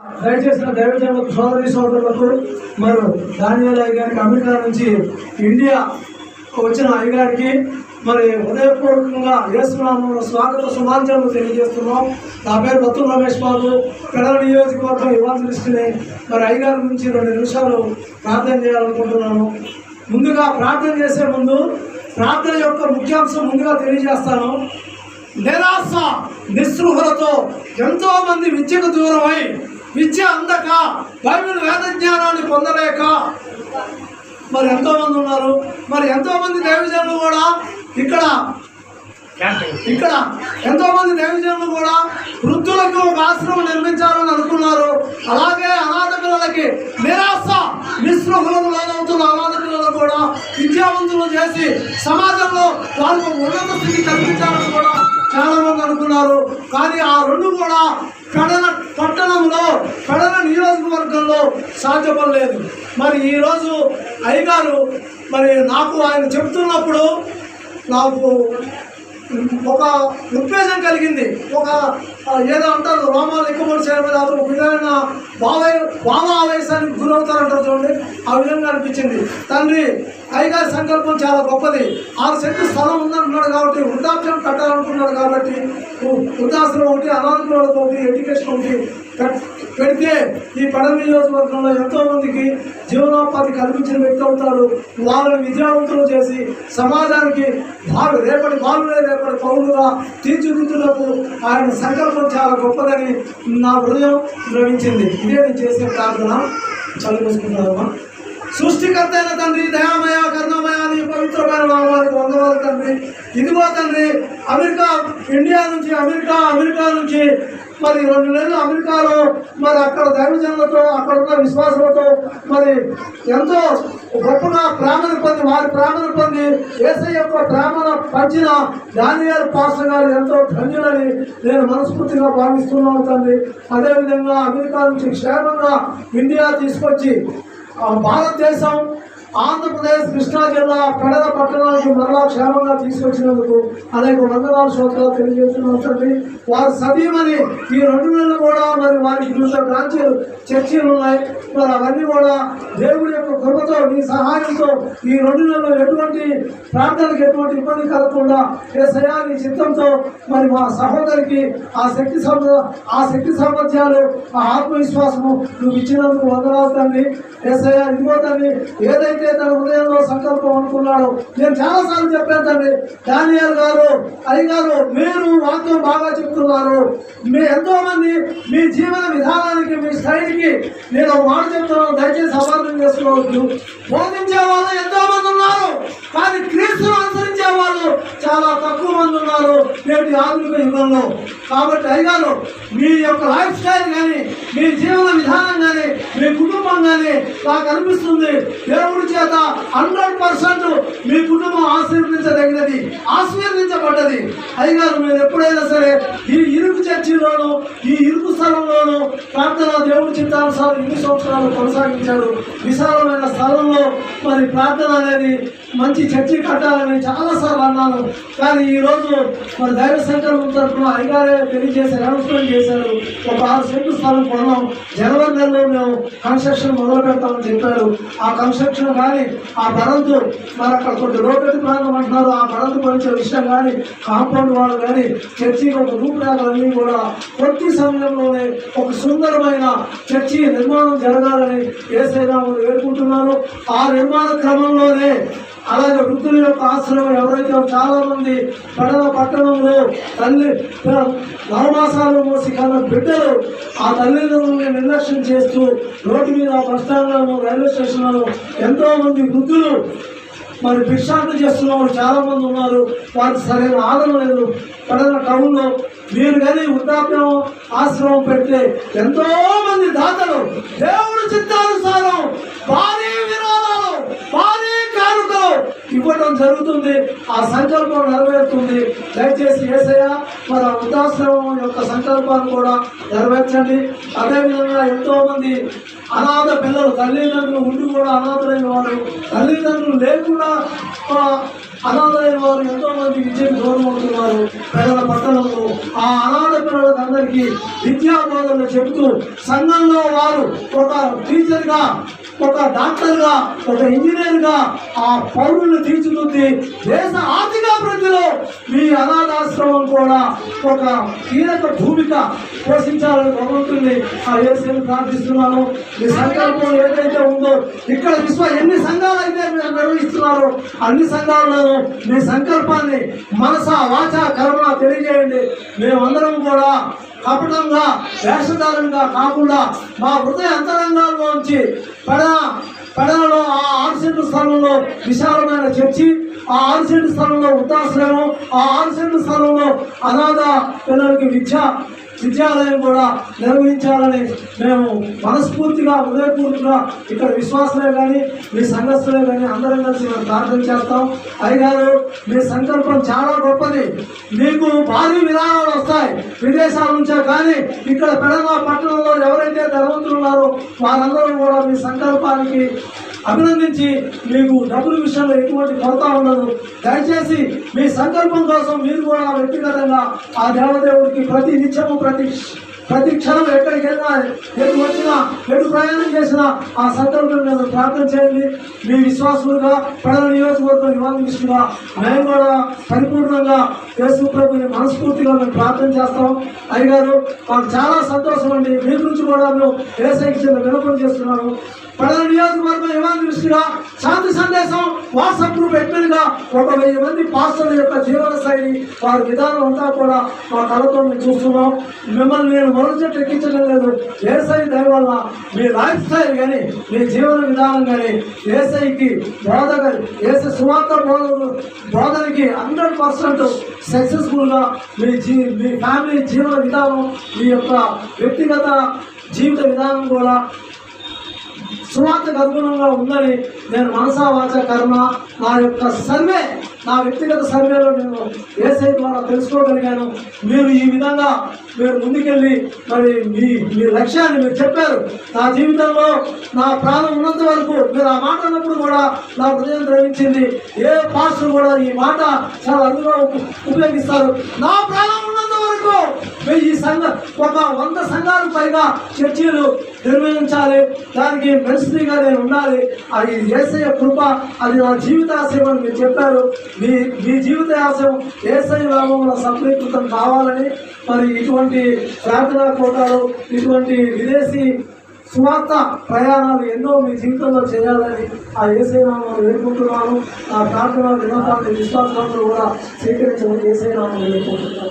దయచేసిన దైవజనులకు సోదరి సోదరులకు మరియు దానియాల గారికి అమెరికా నుంచి ఇండియా వచ్చిన అయ్యగారికి మరి హృదయపూర్వకంగా యేసునామంలో స్వాగత సుమాంజలు తెలియజేస్తున్నాం. నా పేరు బతుల్ రమేష్ బాబు. పెడల నియోజకవర్గం ఇవాల్సిని మరి అయ్యగారి నుంచి రెండు నిమిషాలు ప్రార్థన చేయాలనుకుంటున్నాను ముందుగా ప్రార్థన చేసే ముందు ప్రార్థన యొక్క ముఖ్యాంశం ముందుగా తెలియజేస్తాను. నిరాశ నిస్పృహలతో ఎంతో మంది విద్యకు దూరమై విద్య అందక బైబిల్ వేద జ్ఞానాన్ని పొందలేక. మరి ఎంతో మంది ఉన్నారు? మరి ఎంతో మంది దైవజనులు కూడా ఇక్కడ ఇక్కడ ఎంతో మంది దైవజనులు కూడా వృద్ధులకు ఒక ఆశ్రమం నిర్మించాలని అనుకున్నారు. అలాగే అనాథ పిల్లలకి నిరాశ నిస్పృహలకు లోనవుతున్న అనాథ పిల్లలు కూడా విద్యావంతులు చేసి సమాజంలో వాళ్ళకు ఉన్నత స్థితి కల్పించాలని కూడా చాలా మంది అనుకున్నారు. కానీ ఆ రెండు కూడా కడన పట్టణంలో పెడల నియోజకవర్గంలో సాధ్యపడలేదు. మరి ఈరోజు అయ్యగారు మరి నాకు ఆయన చెప్తున్నప్పుడు నాకు ఒక ఉద్వేగం కలిగింది. ఒక ఏదో అంటారు రోమాలు ఎక్కువ చేయడం మీద అతను ఒక విధమైన భావ భావ ఆవేశానికి గురవుతారంటారు చూడండి. ఆ విధంగా అనిపించింది. తండ్రి అయ్యగారి సంకల్పం చాలా గొప్పది. ఆరు సెంటు స్థలం ఉందంటున్నాడు కాబట్టి వృద్ధాప్యం కట్టాలనుకున్నాడు కాబట్టి వృద్ధాశ్రమం ఒకటి అనాథకులకు ఒకటి ఎడ్యుకేషన్ ఒకటి పెడితే ఈ పడవ నియోజకవర్గంలో ఎంతో మందికి జీవనోపాధి కల్పించిన వ్యక్తి అవుతారు. వాళ్ళని విద్యావంతులు చేసి సమాజానికి వారు రేపటి బాలులే రేపటి పౌరులుగా తీర్చిదిద్దులకు ఆయన సంకల్పం చాలా గొప్పదని నా హృదయం గ్రహించింది ఇదే నేను చేసే ప్రార్థన. చదివేసుకుంటారమ్మా సృష్టికర్త అయిన తండ్రి దయామయ కరుణమయ నీ పవిత్రమైన నామానికి వందవారు తండ్రి. ఇదిగో తండ్రి అమెరికా ఇండియా నుంచి అమెరికా అమెరికా నుంచి మరి రెండు నెలలు అమెరికా మరి అక్కడ దైవజనులతో అక్కడ ఉన్న విశ్వాసులతో మరి ఎంతో గొప్పగా ప్రేమను పొంది వారి ప్రేమను పొంది ఏసై యొక్క ప్రేమను పంచిన దానియాల పాస్టర్ గారు ఎంతో ధన్యులని నేను మనస్ఫూర్తిగా భావిస్తున్నాను తండ్రి. అదేవిధంగా అమెరికా నుంచి క్షేమంగా ఇండియా తీసుకొచ్చి భారతదేశం ఆంధ్రప్రదేశ్ కృష్ణా జిల్లా కడద పట్టణానికి మరలా క్షేమంగా తీసుకొచ్చినందుకు అనేక వందనాలు శ్రోతలు తెలియజేస్తున్నాం తండ్రి. వారి సతీమని ఈ రెండు నెలలు కూడా మరి వారికి చూసే బ్రాంచీలు చర్చీలు ఉన్నాయి. మరి అవన్నీ కూడా దేవుడి యొక్క కృపతో మీ సహాయంతో ఈ రెండు నెలలు ఎటువంటి ప్రాంతాలకు ఎటువంటి ఇబ్బంది కలగకుండా ఏసయా నీ చిత్తంతో మరి మా సహోదరికి ఆ శక్తి సమ ఆ శక్తి సామర్థ్యాలు ఆ ఆత్మవిశ్వాసము నువ్వు ఇచ్చినందుకు వందనాలు తండ్రి. ఏసయ్య ఇదిగో తండ్రి ఏదైతే తన హృదయంలో సంకల్పం అనుకున్నాడో. నేను చాలా సార్లు చెప్పాను తండ్రి డానియల్ గారు అయ్యగారు మీరు వాక్యం బాగా చెప్తున్నారు. మీ ఎంతో మంది మీ జీవన విధానానికి మీ స్టైల్కి నేను ఒక మాట చెప్తున్నాను దయచేసి అపార్థం చేసుకోవచ్చు బోధించే వాళ్ళు ఎంతో మంది ఉన్నారు కానీ క్రీస్తును అనుసరించే వాళ్ళు చాలా తక్కువ మంది ఉన్నారు. నేటి ఆధునిక యుగంలో. కాబట్టి అయ్యగారు మీ యొక్క లైఫ్ స్టైల్ కానీ మీ జీవన విధానం కానీ మీ కుటుంబం కానీ నాకు అనిపిస్తుంది. దేవుడి చేత హండ్రెడ్ పర్సెంట్ మీ కుటుంబం ఆశీర్వదించదగినది ఆశీర్వదించబడ్డది. అయ్యగారు మీరు ఎప్పుడైనా సరే ఈ ఇరుకు చర్చిలోను ఈ ఇరుకు స్థలంలోను ప్రార్థన దేవుడి చిత్తానుసారం ఇన్ని సంవత్సరాలు కొనసాగించాడు? విశాలమైన స్థలంలో మరి ప్రార్థన అనేది మంచి చర్చి కట్టాలని చాలాసార్లు అన్నాను. కానీ ఈ రోజు మరి దైవ సంకల్పం తరఫున అయ్యగారే తెలియజేసి అనౌన్స్మెంట్ చేశారు. ఒక ఆరు సెంటు స్థలం కొన్నాం. జనవరి నెలలో మేము కన్స్ట్రక్షన్ మొదలు పెడతామని చెప్పాడు ఆ కన్స్ట్రక్షన్ కానీ ఆ బరంతు మరి అక్కడ కొంచెం రోడ్డు ప్రాంతం అంటున్నారు. ఆ బరంతు కొంచెం విషయం కానీ కాంపౌండ్ వాళ్ళు కానీ చర్చి ఒక రూపురేఖలన్నీ కూడా ప్రతి సమయంలోనే ఒక సుందరమైన చర్చి నిర్మాణం జరగాలని ఏసైనా వేడుకుంటున్నాను ఆ నిర్మాణ క్రమంలోనే అలాగే వృద్ధుల యొక్క ఆశ్రమం ఎవరైతే చాలా మంది పడవ పట్టణంలో తల్లి నవమాసాలు మోసి కన్నా బిడ్డలు ఆ తల్లిదండ్రులను నిర్లక్ష్యం చేస్తూ రోడ్డు మీద బస్టాండ్లను రైల్వే స్టేషన్లను ఎంతో మంది వృద్ధులు మరి భిక్షాటన చేస్తున్న వాళ్ళు చాలా మంది ఉన్నారు. వారికి సరైన ఆదరణ లేదు. పడన టౌన్లో మీరు కానీ వృద్ధాప్యం ఆశ్రమం పెడితే ఎంతో మంది దాతలు దేవుడు చిత్తానుసారం సంకల్పం జరుగుతుంది. ఆ సంకల్పం నెరవేరుతుంది. దయచేసి ఏసయ మన వృద్ధాశ్రమం యొక్క సంకల్పాన్ని కూడా నెరవేర్చండి. అదేవిధంగా ఎంతో మంది అనాథ పిల్లలు తల్లిదండ్రులు ఉండి కూడా అనాథలైన వారు తల్లిదండ్రులు లేకుండా ఆ, అనాథలైన వారు ఎంతో మంది విద్యకు దూరం అవుతున్నారు. పేదల పట్టణంలో ఆ అనాథ పిల్లలకు అందరికీ విద్యా బోధనలు చెబుతూ సంఘంలో వారు ఒక టీచర్గా ఒక డాక్టర్గా ఒక ఇంజనీర్గా ఆ పౌరులను ఉంది దేశ ఆర్థికాభివృద్ధిలో మీ అనాథాశ్రమం కూడా ఒక కీలక భూమిక పోషించాలని భగవంతుని ఆ ఏసీని ప్రార్థిస్తున్నాను. మీ సంకల్పం ఏదైతే ఉందో ఇక్కడ విశ్వ ఎన్ని సంఘాలు అయితే మీరు నిర్వహిస్తున్నారో అన్ని సంఘాలను మీ సంకల్పాన్ని మనస వాచ కర్మ తెలియజేయండి. మేమందరం కూడా కపటంగా వేషధారంగా కాకుండా మా హృదయ అంతరంగాల్లోంచి పడ పెడలలో ఆ ఆరు సెంటు స్థలంలో విశాలమైన చర్చి ఆ ఆరు సెంటు స్థలంలో వృద్ధాశ్రమం ఆ ఆరు సెంటు స్థలంలో అనాథ పిల్లలకి విద్య విద్యాలయం కూడా నిర్వహించాలని మేము మనస్ఫూర్తిగా హృదయపూర్తిగా ఇక్కడ విశ్వాసలే కానీ మీ సంఘస్థులే కానీ అందరం కలిసి మేము ప్రార్థన చేస్తాం. అయ్యగారు మీ సంకల్పం చాలా గొప్పది. మీకు భారీ విధానాలు వస్తాయి. విదేశాల నుంచే కానీ ఇక్కడ పెడమ పట్టణంలో ఎవరైతే ధనవంతులు ఉన్నారో వారందరూ కూడా మీ సంకల్పానికి అభినందించి మీకు డబ్బుల విషయంలో ఎటువంటి కొరత ఉండదు. దయచేసి మీ సంకల్పం కోసం మీరు కూడా వ్యక్తిగతంగా ఆ దేవదేవుడికి ప్రతి నిత్యము ప్రతి ప్రతి క్షణం ఎక్కడికి వెళ్ళినా ఎటు వచ్చినా ఎటు ప్రయాణం చేసినా ఆ సందర్భంలో మీద ప్రార్థన చేయండి. మీ విశ్వాసులుగా ప్రజల నియోజకవర్గం నివాళిస్తుగా మేము కూడా పరిపూర్ణంగా యేసుప్రభుని మనస్ఫూర్తిగా మేము ప్రార్థన చేస్తాం. అయ్యగారు మాకు చాలా సంతోషం అండి. మీ గురించి కూడా మేము ఏసైకి వినపం చేస్తున్నాను. ప్రజల నియోజకవర్గం ఇవాంజలిస్టుగా శాంతి సందేశం వాట్సాప్ గ్రూప్ ఎక్కువగా ఒక వెయ్యి మంది పాస్టర్ల యొక్క జీవన శైలి వారి విధానం అంతా కూడా మా కళతో మేము చూస్తున్నాం. మిమ్మల్ని నేను మరో చెట్టు ఎక్కించడం లేదు. ఏసై దయ వల్ల మీ లైఫ్ స్టైల్ కానీ మీ జీవన విధానం కానీ ఏసైకి బోధ ఏసై సువార్త బోధ బోధనకి హండ్రెడ్ పర్సెంట్ సక్సెస్ఫుల్గా మీ జీ మీ ఫ్యామిలీ జీవన విధానం మీ యొక్క వ్యక్తిగత జీవిత విధానం కూడా సువార్తకు అనుగుణంగా ఉందని నేను మనసా వాచ కర్మ నా యొక్క సర్వే నా వ్యక్తిగత సర్వేలో నేను ఏసై ద్వారా తెలుసుకోగలిగాను. మీరు ఈ విధంగా మీరు ముందుకెళ్ళి మరి మీ మీ లక్ష్యాన్ని మీరు చెప్పారు. నా జీవితంలో నా ప్రాణం ఉన్నంత వరకు మీరు ఆ మాట అన్నప్పుడు కూడా నా హృదయం ద్రవించింది. ఏ పాస్టర్ కూడా ఈ మాట చాలా అరుదుగా ఉపయోగిస్తారు. నా ప్రాణం ఉన్నంత వరకు ఈ సంఘ ఒక వంద సంఘాలు పైగా చర్చీలు నిర్వహించాలి. దానికి మెరిసిగా నేను ఉండాలి. అది ఏసయ్య కృప అది నా జీవితాశయం అని మీరు చెప్పారు. మీ మీ జీవిత ఆశయం ఏసై లాభంలో సఫలీకృతం కావాలని మరి ఇటువంటి ప్రార్థనా కోటాలు ఇటువంటి విదేశీ సువార్త ప్రయాణాలు ఎన్నో మీ జీవితంలో చేయాలని ఆ ఏసైనామం వేడుకుంటున్నాను. ఆ ప్రార్థన వినోదాన్ని విశ్వాసాలను కూడా స్వీకరించమని ఏసైనామం వేడుకుంటున్నాను.